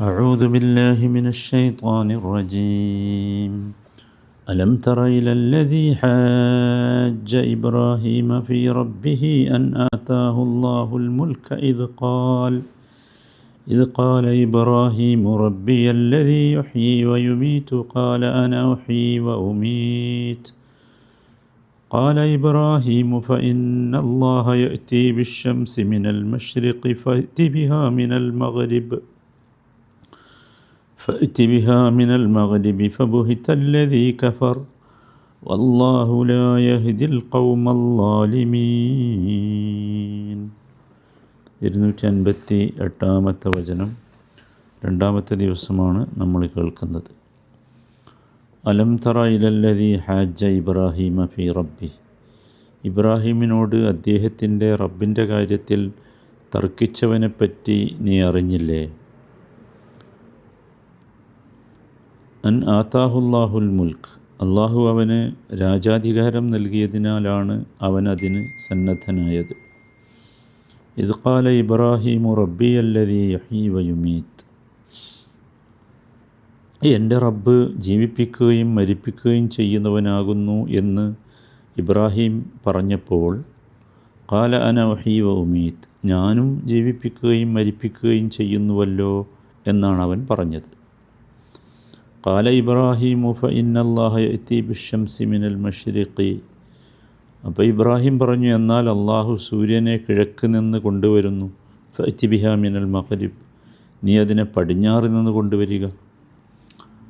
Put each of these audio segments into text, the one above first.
أعوذ بالله من الشيطان الرجيم. ألم تر إلى الذي حاج إبراهيم في ربه أن آتاه الله الملك إذ قال إذ قال إبراهيم ربي الذي يحيي ويميت؟ قال أنا أحيي وأميت. قال إبراهيم فإن الله يأتي بالشمس من المشرق فأت بها من المغرب. فأت بها من المغرب فبهت الذي كفر والله لا يهدي القوم الظالمين ഇരുന്നൂറ്റി അൻപത്തി എട്ടാമത്തെ വചനം രണ്ടാമത്തെ ദിവസമാണ് നമ്മൾ കേൾക്കുന്നത് അലം തറ ഇലല്ലതി ഹാജ ഇബ്രാഹിമ ഫി റബ്ബി ഇബ്രാഹിമിനോട് അദ്ദേഹത്തിൻ്റെ റബ്ബിൻ്റെ കാര്യത്തിൽ തർക്കിച്ചവനെപ്പറ്റി നീ അറിഞ്ഞില്ലേ അൻ ആത്താഹുല്ലാഹുൽ മുൽക്ക് അള്ളാഹു അവന് രാജാധികാരം നൽകിയതിനാലാണ് അവൻ അതിന് സന്നദ്ധനായത്. ഇത് കാല ഇബ്രാഹിമു റബ്ബി അല്ലതി യഹീ വയുമീത്ത് എന്റെ റബ്ബ് ജീവിപ്പിക്കുകയും മരിപ്പിക്കുകയും ചെയ്യുന്നവനാകുന്നു എന്ന് ഇബ്രാഹിം പറഞ്ഞപ്പോൾ കാല അന വഹീ വ ഉമീത്ത് ഞാനും ജീവിപ്പിക്കുകയും മരിപ്പിക്കുകയും ചെയ്യുന്നുവല്ലോ എന്നാണ് അവൻ പറഞ്ഞത്. കാല ഇബ്രാഹിമു فان الله ياتي بالشمس മിനൽ മഷ്രിഖി അപ്പോൾ ഇബ്രാഹിം പറഞ്ഞു എന്നാൽ അള്ളാഹു സൂര്യനെ കിഴക്ക് നിന്ന് കൊണ്ടുവരുന്നു. ഫറ്റി ബിഹ മിനൽ മഹരിബ് നീ അതിനെ പടിഞ്ഞാറ് നിന്ന് കൊണ്ടുവരിക.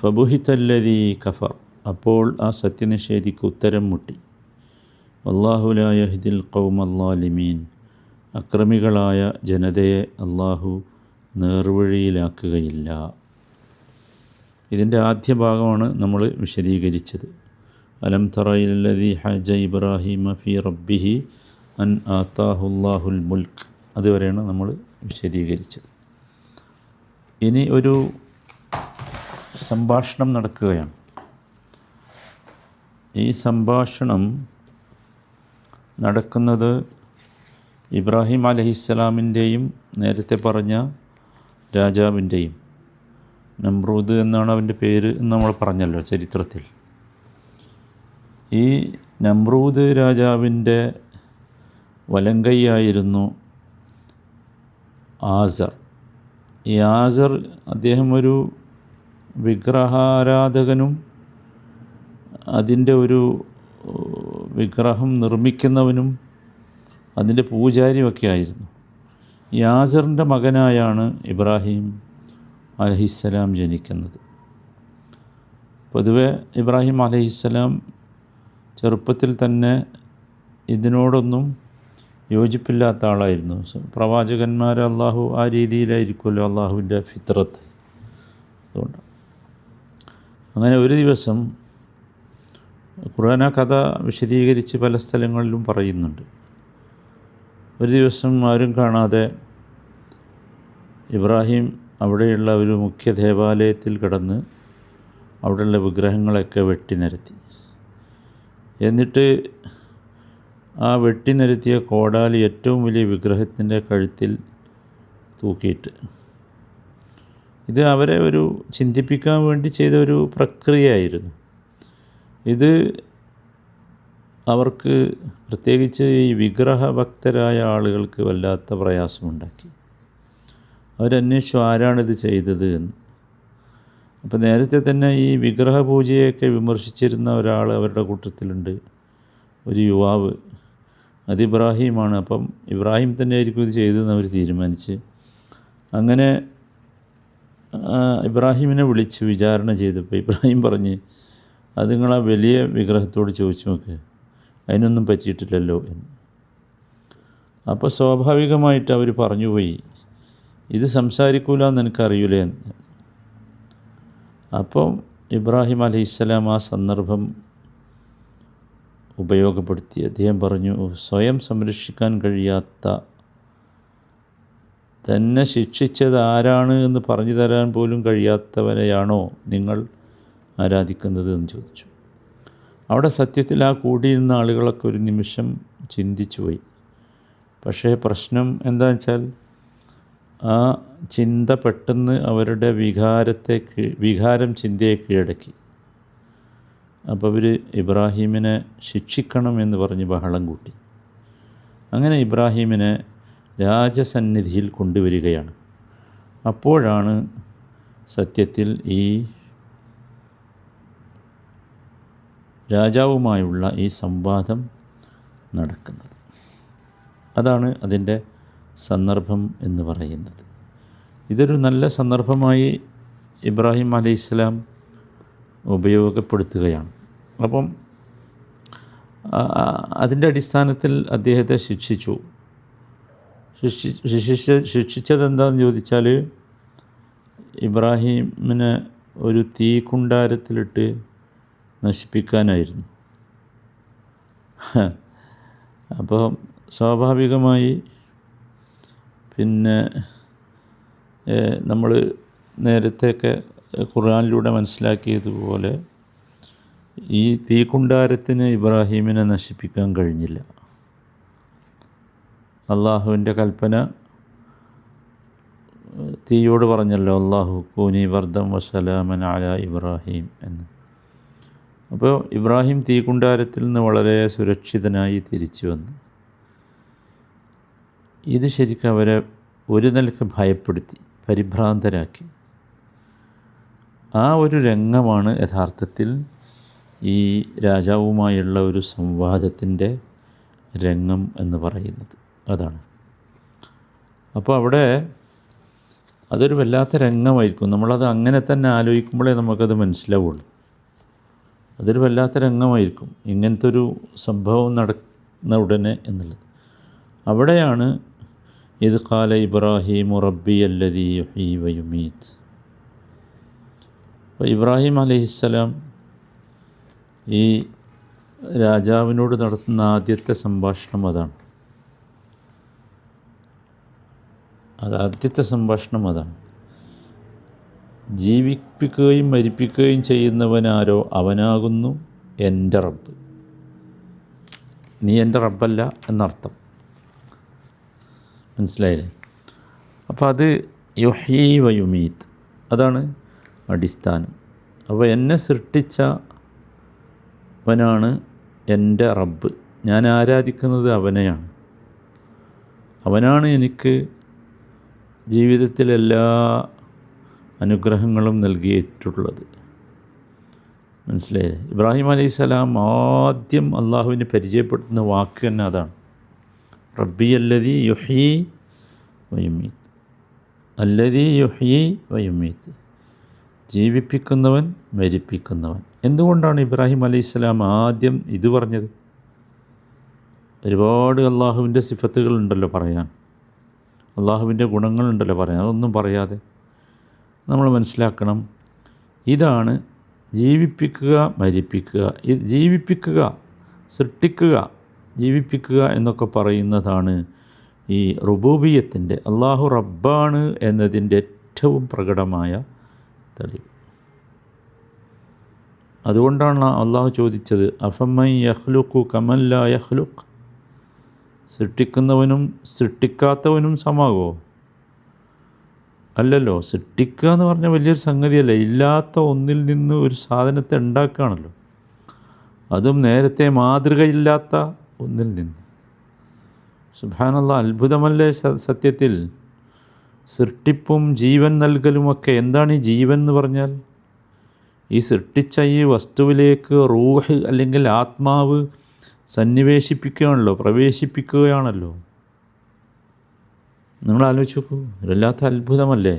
ഫബുഹിത്തല്ലതി കഫർ. അപ്പോൾ ആ സത്യനിഷേധിക്ക് ഉത്തരം മുട്ടി. അള്ളാഹുലായഹിദിൽ കൗമല്ലാലിമീൻ അക്രമികളായ ജനതയെ അള്ളാഹു നേർവഴിയിലാക്കുകയില്ല. ഇതിന്റെ ആദ്യ ഭാഗമാണ് നമ്മൾ വിശദീകരിച്ചത്. അലം തറയിലി ഹജ ഇബ്രാഹിം ഫി റബ്ബിഹി അൻ ആത്താഹുല്ലാഹുൽ മുൽക്ക് അതുവരെയാണ് നമ്മൾ വിശദീകരിച്ചത്. ഇനി ഒരു സംഭാഷണം നടക്കുകയാണ്. ഈ സംഭാഷണം നടക്കുന്നത് ഇബ്രാഹിം അലഹിസ്സലാമിന്റെയും നേരത്തെ പറഞ്ഞ രാജാവിന്റെയും നമ്രൂദ് എന്നാണ് അവന്റെ പേര് എന്ന് നമ്മൾ പറഞ്ഞല്ലോ ചരിത്രത്തിൽ. ഈ നമ്രൂദ് രാജാവിന്റെ വലങ്കൈയായിരുന്നു ആസർ. ഈ ആസർ അദ്ദേഹം ഒരു വിഗ്രഹാരാധകനും അതിന്റെ ഒരു വിഗ്രഹം നിർമ്മിക്കുന്നവനും അതിന്റെ പൂജാരിയൊക്കെ ആയിരുന്നു. യാസറിന്റെ മകനായാണ് ഇബ്രാഹിം. അലഹിസ്സലാം ജനിക്കുന്നത്. പൊതുവെ ഇബ്രാഹിം അലഹിസ്സലാം ചെറുപ്പത്തിൽ തന്നെ ഇതിനോടൊന്നും യോജിപ്പില്ലാത്ത ആളായിരുന്നു. പ്രവാചകന്മാർ അള്ളാഹു ആ രീതിയിലായിരിക്കുമല്ലോ അള്ളാഹുവിന്റെ ഫിത്രത്ത് അതുകൊണ്ട് അങ്ങനെ ഒരു ദിവസം ഖുർആന കഥ വിശദീകരിച്ച് പല സ്ഥലങ്ങളിലും പറയുന്നുണ്ട്. ഒരു ദിവസം ആരും കാണാതെ ഇബ്രാഹിം അവിടെയുള്ള ഒരു മുഖ്യ ദേവാലയത്തിൽ കിടന്ന് അവിടെയുള്ള വിഗ്രഹങ്ങളൊക്കെ വെട്ടി നിരത്തി. എന്നിട്ട് ആ വെട്ടി നിരത്തിയ കോടാലി ഏറ്റവും വലിയ വിഗ്രഹത്തിന്റെ കഴുത്തിൽ തൂക്കിയിട്ട്. ഇത് അവരെ ഒരു ചിന്തിപ്പിക്കാൻ വേണ്ടി ചെയ്ത ഒരു പ്രക്രിയയായിരുന്നു. ഇത് അവർക്ക് പ്രത്യേകിച്ച് ഈ വിഗ്രഹഭക്തരായ ആളുകൾക്ക് വല്ലാത്ത പ്രയാസമുണ്ടാക്കി. അവരന്വേഷിച്ചു ആരാണിത് ചെയ്തത് എന്ന്. അപ്പോൾ നേരത്തെ തന്നെ ഈ വിഗ്രഹ പൂജയൊക്കെ വിമർശിച്ചിരുന്ന ഒരാൾ അവരുടെ കൂട്ടത്തിലുണ്ട്. ഒരു യുവാവ്. അത് ഇബ്രാഹിമാണ്. അപ്പം ഇബ്രാഹിം തന്നെ ആയിരിക്കും ഇത് ചെയ്തതെന്ന് അവർ തീരുമാനിച്ച്. അങ്ങനെ ഇബ്രാഹിമിനെ വിളിച്ച് വിചാരണ ചെയ്തപ്പോൾ ഇബ്രാഹിം പറഞ്ഞ് അത് നിങ്ങൾ ആ വലിയ വിഗ്രഹത്തോട് ചോദിച്ചു നോക്ക്. അതിനൊന്നും പറ്റിയിട്ടില്ലല്ലോ എന്ന്. അപ്പോൾ സ്വാഭാവികമായിട്ട് അവർ പറഞ്ഞുപോയി ഇത് സംസാരിക്കൂല എന്ന് എനിക്കറിയൂലേ. അപ്പം ഇബ്രാഹിം അലൈഹിസ്സലാം ആ സന്ദർഭം ഉപയോഗപ്പെടുത്തി. അദ്ദേഹം പറഞ്ഞു സ്വയം സംരക്ഷിക്കാൻ കഴിയാത്ത തന്നെ ശിക്ഷിച്ചത് ആരാണ് എന്ന് പറഞ്ഞു തരാൻ പോലും കഴിയാത്തവരെയാണോ നിങ്ങൾ ആരാധിക്കുന്നത് എന്ന് ചോദിച്ചു. അവിടെ സത്യത്തിൽ ആ കൂടിയിരുന്ന ആളുകളൊക്കെ ഒരു നിമിഷം ചിന്തിച്ചു പോയി പക്ഷേ പ്രശ്നം എന്താ വെച്ചാൽ ആ ചിന്ത പെട്ടെന്ന് അവരുടെ വികാരത്തെ വികാരം ചിന്തയെ കീഴടക്കി. അപ്പോൾ അവർ ഇബ്രാഹീമിനെ ശിക്ഷിക്കണം എന്ന് പറഞ്ഞ് ബഹളം കൂട്ടി. അങ്ങനെ ഇബ്രാഹീമിനെ രാജസന്നിധിയിൽ കൊണ്ടുവരികയാണ്. അപ്പോഴാണ് സത്യത്തിൽ ഈ രാജാവുമായുള്ള ഈ സംവാദം നടക്കുന്നത്. അതാണ് അതിന്റെ സന്ദർഭം എന്ന് പറയുന്നത്. ഇതൊരു നല്ല സന്ദർഭമായി ഇബ്രാഹിം അലൈഹിസ്ലാം ഉപയോഗപ്പെടുത്തുകയാണ്. അപ്പം അതിന്റെ അടിസ്ഥാനത്തിൽ അദ്ദേഹത്തെ ശിക്ഷിച്ചു. ശിക്ഷി ശിക്ഷിച്ച ശിക്ഷിച്ചതെന്താണെന്ന് ചോദിച്ചാൽ ഇബ്രാഹിമിനെ ഒരു തീ കുണ്ടാരത്തിലിട്ട് നശിപ്പിക്കാനായിരുന്നു അപ്പോൾ സ്വാഭാവികമായി പിന്നെ നമ്മൾ നേരത്തെയൊക്കെ ഖുർആാനിലൂടെ മനസ്സിലാക്കിയതുപോലെ ഈ തീക്കുണ്ടാരത്തിന് ഇബ്രാഹീമിനെ നശിപ്പിക്കാൻ കഴിഞ്ഞില്ല. അള്ളാഹുവിന്റെ കൽപ്പന തീയോട് പറഞ്ഞല്ലോ അള്ളാഹു കൂനി വർദ്ധം വസലാമൻ ആല ഇബ്രാഹിം എന്ന്. അപ്പോൾ ഇബ്രാഹിം തീക്കുണ്ടാരത്തിൽ നിന്ന് വളരെ സുരക്ഷിതനായി തിരിച്ചു വന്നു. ഇത് ശരിക്കും അവരെ ഒരു നിലയ്ക്ക് ഭയപ്പെടുത്തി പരിഭ്രാന്തരാക്കി. ആ ഒരു രംഗമാണ് യഥാർത്ഥത്തിൽ ഈ രാജാവുമായുള്ള ഒരു സംവാദത്തിന്റെ രംഗം എന്ന് പറയുന്നത്. അതാണ്. അപ്പോൾ അവിടെ അതൊരു വല്ലാത്ത രംഗമായിരിക്കും. നമ്മളത് അങ്ങനെ തന്നെ ആലോചിക്കുമ്പോഴേ നമുക്കത് മനസ്സിലാവുള്ളൂ. അതൊരു വല്ലാത്ത രംഗമായിരിക്കും. ഇങ്ങനത്തെ ഒരു സംഭവം നടക്കുന്ന ഉടനെ എന്നുള്ളത്. അവിടെയാണ് ഇത് കാല ഇബ്രാഹിം റബ്ബി അല്ലതി യുഹീ വയുമീത്ത് അപ്പോൾ ഇബ്രാഹിം അലഹിസ്സലാം ഈ രാജാവിനോട് നടത്തുന്ന ആദ്യത്തെ സംഭാഷണം അതാണ്. അത് ആദ്യത്തെ സംഭാഷണം അതാണ്. ജീവിപ്പിക്കുകയും മരിപ്പിക്കുകയും ചെയ്യുന്നവനാരോ അവനാകുന്നു എന്റെ റബ്ബ്. നീ എന്റെ റബ്ബല്ല എന്നർത്ഥം. മനസ്സിലായില്ലേ? അപ്പോൾ അത് യൊഹീ വയുമീത്ത് അതാണ് അടിസ്ഥാനം. അപ്പോൾ എന്നെ സൃഷ്ടിച്ചവനാണ് എന്റെ റബ്ബ്. ഞാൻ ആരാധിക്കുന്നത് അവനെയാണ്. അവനാണ് എനിക്ക് ജീവിതത്തിലെല്ലാ അനുഗ്രഹങ്ങളും നൽകിയിട്ടുള്ളത്. മനസ്സിലായില്ലേ? ഇബ്രാഹിം അലൈഹി സ്വലാം ആദ്യം അള്ളാഹുവിനെ പരിചയപ്പെടുത്തുന്ന വാക്ക് തന്നെ അതാണ്. റബ്ബി അല്ലതി യുഹി വയുമീത്ത് അല്ലതി യുഹി വയുമീത്ത് ജീവിപ്പിക്കുന്നവൻ മരിപ്പിക്കുന്നവൻ. എന്തുകൊണ്ടാണ് ഇബ്രാഹിം അലൈഹിസ്സലാം ആദ്യം ഇത് പറഞ്ഞത്? ഒരുപാട് അള്ളാഹുവിന്റെ സിഫത്തുകളുണ്ടല്ലോ പറയാൻ. അള്ളാഹുവിന്റെ ഗുണങ്ങളുണ്ടല്ലോ പറയാൻ. അതൊന്നും പറയാതെ നമ്മൾ മനസ്സിലാക്കണം. ഇതാണ് ജീവിപ്പിക്കുക മരിപ്പിക്കുക. ജീവിപ്പിക്കുക സൃഷ്ടിക്കുക ജീവിപ്പിക്കുക എന്നൊക്കെ പറയുന്നതാണ് ഈ റുബൂബിയത്തിന്റെ അള്ളാഹു റബ്ബാണ് എന്നതിന്റെ ഏറ്റവും പ്രകടമായ തെളിവ്. അതുകൊണ്ടാണ് അള്ളാഹു ചോദിച്ചത് അഫമ്മൈ യഹ്ലുഖു കമല്ല യഹ്ലുഖ് സൃഷ്ടിക്കുന്നവനും സൃഷ്ടിക്കാത്തവനും സമാകുമോ അല്ലല്ലോ സൃഷ്ടിക്കുക എന്ന് പറഞ്ഞാൽ വലിയൊരു സംഗതിയല്ല ഇല്ലാത്ത ഒന്നിൽ നിന്ന് ഒരു സാധനത്തെ ഉണ്ടാക്കുകയാണല്ലോ. അതും നേരത്തെ മാതൃകയില്ലാത്ത ഒന്നിൽ നിന്ന്. സുബാനുള്ള അത്ഭുതമല്ലേ സത്യത്തിൽ? സൃഷ്ടിപ്പും ജീവൻ നൽകലുമൊക്കെ എന്താണ് ഈ ജീവൻ എന്ന് പറഞ്ഞാൽ? ഈ സൃഷ്ടിച്ച ഈ വസ്തുവിലേക്ക് റൂഹ് അല്ലെങ്കിൽ ആത്മാവ് സന്നിവേശിപ്പിക്കുകയാണല്ലോ പ്രവേശിപ്പിക്കുകയാണല്ലോ. നിങ്ങൾ ആലോചിച്ച് നോക്കൂ ഇതല്ലാത്ത അത്ഭുതമല്ലേ?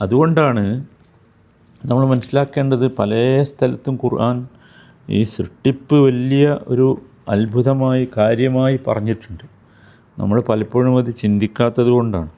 അതുകൊണ്ടാണ് നമ്മൾ മനസ്സിലാക്കേണ്ടത് പല സ്ഥലത്തും ഖുർആൻ ഈ സൃഷ്ടിപ്പ് വലിയ ഒരു അത്ഭുതമായി കാര്യമായി പറഞ്ഞിട്ടുണ്ട്. നമ്മൾ പലപ്പോഴും അത് ചിന്തിക്കാത്തത് കൊണ്ടാണ്.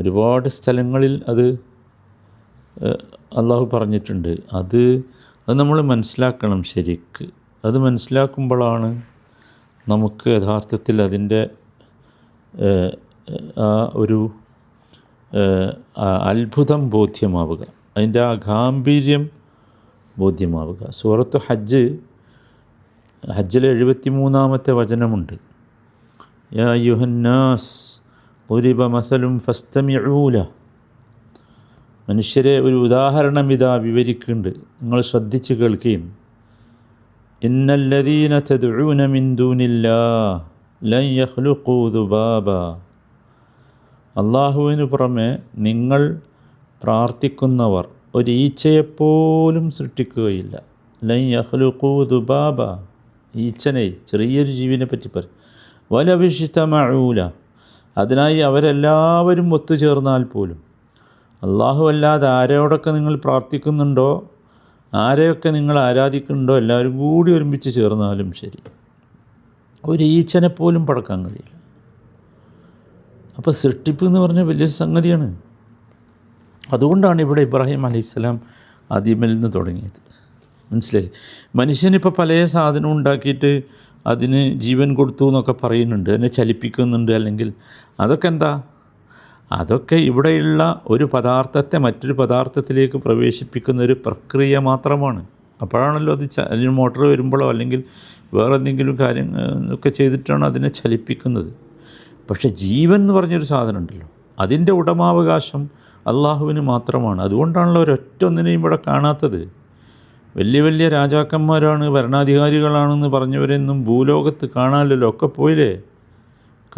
ഒരുപാട് സ്ഥലങ്ങളിൽ അത് അള്ളാഹു പറഞ്ഞിട്ടുണ്ട്. അത് അത് നമ്മൾ മനസ്സിലാക്കണം ശരിക്ക്. അത് മനസ്സിലാക്കുമ്പോഴാണ് നമുക്ക് യഥാർത്ഥത്തിൽ അതിന്റെ ആ ഒരു അത്ഭുതം ബോധ്യമാവുക. അതിന്റെ ആ ഗാംഭീര്യം ബോധ്യമാവുക. സൂറത്ത് ഹജ്ജ് ഹജ്ജിലെ എഴുപത്തി മൂന്നാമത്തെ വചനമുണ്ട്. യാ യുഹന്നാസ് ഒരിബ മസലും ഫസ്തമിഴൂല മനുഷ്യരെ ഒരു ഉദാഹരണം ഇതാ വിവരിക്കുന്നുണ്ട്. നിങ്ങൾ ശ്രദ്ധിച്ച് കേൾക്കുകയും ഇന്നല്ലദീന ചതുഴൂന മിൻ ദൂനില്ലാ ലൻ യഖ്ലുഖൂ ദുബാബ. അള്ളാഹുവിന് പുറമെ നിങ്ങൾ പ്രാർത്ഥിക്കുന്നവർ ഒരു ഈച്ചയെപ്പോലും സൃഷ്ടിക്കുകയില്ല. ലൈ യഖ്ലുഖൂ ദുബാബ. ഈച്ചനെ ചെറിയൊരു ജീവിനെ പറ്റി പറയും. വലവിഷിത്തമൂല അതിനായി അവരെല്ലാവരും ഒത്തുചേർന്നാൽ പോലും. അള്ളാഹു അല്ലാതെ ആരോടൊക്കെ നിങ്ങൾ പ്രാർത്ഥിക്കുന്നുണ്ടോ? ആരെയൊക്കെ നിങ്ങൾ ആരാധിക്കുന്നുണ്ടോ? എല്ലാവരും കൂടി ഒരുമിച്ച് ചേർന്നാലും ശരി. ഒരു ഈച്ചനെ പോലും പടക്കാൻ കഴിയില്ല. അപ്പോൾ സൃഷ്ടിപ്പ് എന്ന് പറഞ്ഞാൽ വലിയൊരു സംഗതിയാണ്. അതുകൊണ്ടാണ് ഇവിടെ ഇബ്രാഹിം അലൈഹിസ്സലാം ആദ്യമിൽ നിന്ന് തുടങ്ങിയത്. മനസ്സിലായി? മനുഷ്യനിപ്പോൾ പല സാധനവും ഉണ്ടാക്കിയിട്ട് അതിന് ജീവൻ കൊടുത്തു എന്നൊക്കെ പറയുന്നുണ്ട്. അതിനെ ചലിപ്പിക്കുന്നുണ്ട് അല്ലെങ്കിൽ അതൊക്കെ എന്താ? അതൊക്കെ ഇവിടെയുള്ള ഒരു പദാർത്ഥത്തെ മറ്റൊരു പദാർത്ഥത്തിലേക്ക് പ്രവേശിപ്പിക്കുന്ന ഒരു പ്രക്രിയ മാത്രമാണ്. അപ്പോഴാണല്ലോ അത് അതിന് മോട്ടോർ വരുമ്പോഴോ അല്ലെങ്കിൽ വേറെ എന്തെങ്കിലും കാര്യം ഒക്കെ ചെയ്തിട്ടാണ് അതിനെ ചലിപ്പിക്കുന്നത്. പക്ഷേ ജീവൻ എന്ന് പറഞ്ഞൊരു സാധനം ഉണ്ടല്ലോ അതിന്റെ ഉടമാവകാശം അള്ളാഹുവിന് മാത്രമാണ്. അതുകൊണ്ടാണല്ലോ ഒരൊറ്റ ഒന്നിനെയും ഇവിടെ കാണാത്തത്. വലിയ വലിയ രാജാക്കന്മാരാണ് ഭരണാധികാരികളാണെന്ന് പറഞ്ഞവരെന്നും ഭൂലോകത്ത് കാണാമല്ലോ ഒക്കെ പോയില്ലേ?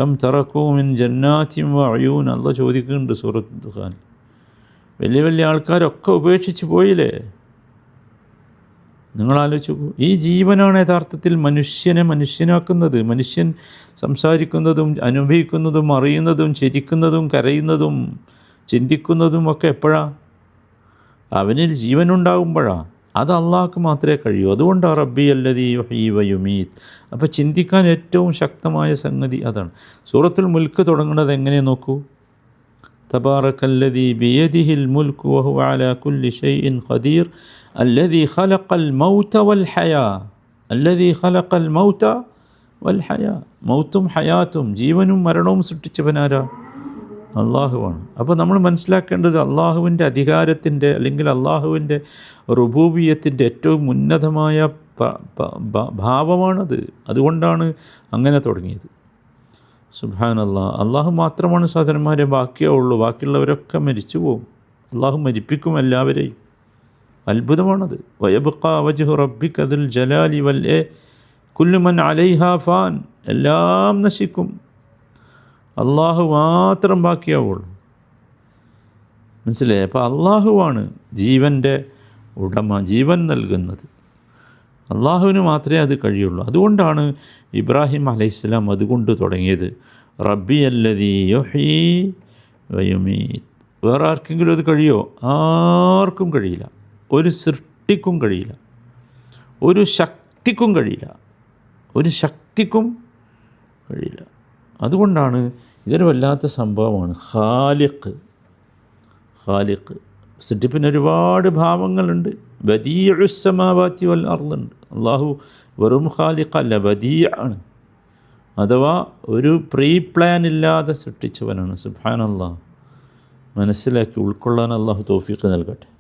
കം തറക്കൂമിൻ ജന്നാത്തിയും അയ്യൂൻ. അല്ല ചോദിക്കുന്നുണ്ട് സൂറത്ത് ഖാൻ. വലിയ വലിയ ആൾക്കാരൊക്കെ ഉപേക്ഷിച്ച് പോയില്ലേ? നിങ്ങൾ ആലോചിച്ച് ഈ ജീവനാണ് യഥാർത്ഥത്തിൽ മനുഷ്യനെ മനുഷ്യനാക്കുന്നത്. മനുഷ്യൻ സംസാരിക്കുന്നതും അനുഭവിക്കുന്നതും അറിയുന്നതും ചിരിക്കുന്നതും കരയുന്നതും ചിന്തിക്കുന്നതുമൊക്കെ എപ്പോഴാ? അവനിൽ ജീവനുണ്ടാകുമ്പോഴാണ് അത് അള്ളാഹ്ക്ക് മാത്രമേ കഴിയൂ. അതുകൊണ്ടാണ് റബ്ബി അല്ലതി വയുമീത് അപ്പോൾ ചിന്തിക്കാൻ ഏറ്റവും ശക്തമായ സംഗതി അതാണ്. സൂറത്തുൽ മുൽക്ക് തുടങ്ങുന്നത് എങ്ങനെ നോക്കൂ? തബാറക്കല്ലതി ബിയദിഹിൽ മുൽക്ക് വഹു അല കുല്ലി ഷൈഇൻ ഖദീർ. അല്ലതി ഖലഖൽ മൗത വൽ ഹയാ. അല്ലതി ഖലഖൽ മൗത വൽ ഹയാ. മൗത്തും ഹയാത്തും ജീവനും മരണവും സൃഷ്ടിച്ചവനാരാ? അള്ളാഹുവാണ് അപ്പോൾ നമ്മൾ മനസ്സിലാക്കേണ്ടത് അള്ളാഹുവിന്റെ അധികാരത്തിന്റെ അല്ലെങ്കിൽ അള്ളാഹുവിന്റെ റുബൂബിയത്തിന്റെ ഏറ്റവും ഉന്നതമായ ഭാവമാണത്. അതുകൊണ്ടാണ് അങ്ങനെ തുടങ്ങിയത്. സുബാൻ അള്ളാഹ് അള്ളാഹു മാത്രമാണ് സഹോദരന്മാരെ ബാക്കിയേ ഉള്ളൂ. ബാക്കിയുള്ളവരൊക്കെ മരിച്ചു പോകും അള്ളാഹു മരിപ്പിക്കും എല്ലാവരെയും. അത്ഭുതമാണത്. വയബുക്ക വജുഹു റബ്ബിക് അതിൽ ജലാലി വൽ കുല്ലുമൻ അലൈഹാ ഫാൻ. എല്ലാം നശിക്കും. അള്ളാഹു മാത്രം ബാക്കിയാവുള്ളൂ. മനസ്സിലായി? അപ്പോൾ അള്ളാഹുവാണ് ജീവന്റെ ഉടമ ജീവൻ നൽകുന്നത്. അള്ളാഹുവിന് മാത്രമേ അത് കഴിയുള്ളൂ. അതുകൊണ്ടാണ് ഇബ്രാഹിം അലൈഹിസ്ലാം അതുകൊണ്ട് തുടങ്ങിയത്. റബ്ബി അല്ലതി വയുമീത് വേറെ ആർക്കെങ്കിലും അത് കഴിയോ? ആർക്കും കഴിയില്ല. ഒരു സൃഷ്ടിക്കും കഴിയില്ല. ഒരു ശക്തിക്കും കഴിയില്ല. ഒരു ശക്തിക്കും കഴിയില്ല. അതുകൊണ്ടാണ് ഇതൊരു വല്ലാത്ത സംഭവമാണ്. ഖാലിഖ്. ഖാലിഖ്. സിദ്ധിപ്പിന് ഒരുപാട് ഭാവങ്ങളുണ്ട്. ബദീഉസമാവാത്തി വൽ അർളുണ്ട് അള്ളാഹു വെറും ഖാലിഖല്ല ബദീ ആണ്. അഥവാ ഒരു പ്രീ പ്ലാൻ ഇല്ലാതെ സൃഷ്ടിച്ചവനാണ്. സുബാൻ അള്ളാഹ് മനസ്സിലാക്കി ഉൾക്കൊള്ളാൻ അള്ളാഹു തോഫീക്ക് നൽകട്ടെ.